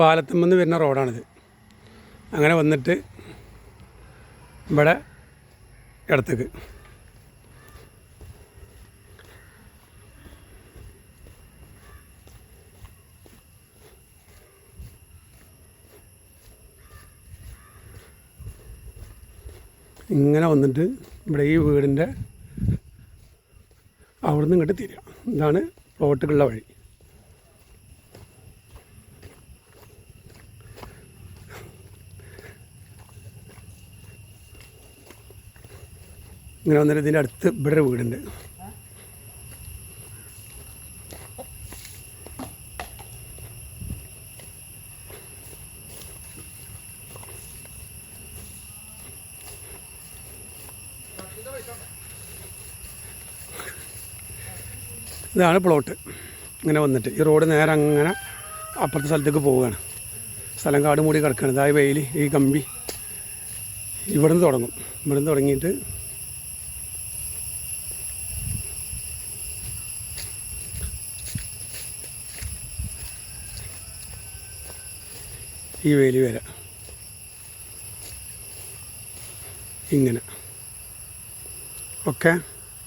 പാലത്തുമെന്ന് വരുന്ന റോഡാണിത്. അങ്ങനെ വന്നിട്ട് ഇവിടെ ഇടത്തേക്ക്. ഇങ്ങനെ വന്നിട്ട് ഇവിടെ ഈ വീടിന്റെ അവിടുന്ന് ഇങ്ങോട്ട് തിരിയാം. ഇതാണ് പ്ലോട്ടുകളുടെ വഴി. ഇങ്ങനെ വന്നിട്ട് ഇതിന്റെ അടുത്ത് ഇവിടെ വീടുണ്ട്. ഇതാണ് പ്ലോട്ട്. ഇങ്ങനെ വന്നിട്ട് ഈ റോഡ് നേരെ അങ്ങനെ അപ്പുറത്തെ സ്ഥലത്തേക്ക് പോവുകയാണ്. സ്ഥലം കാട് മൂടി കിടക്കുകയാണ്. ഇതായ വെയിൽ ഈ കമ്പി. ഇവിടുന്ന് തുടങ്ങും. ഇവിടുന്ന് തുടങ്ങിയിട്ട് ഈ വേലി വരെ. ഇങ്ങനെ. ഓക്കെ?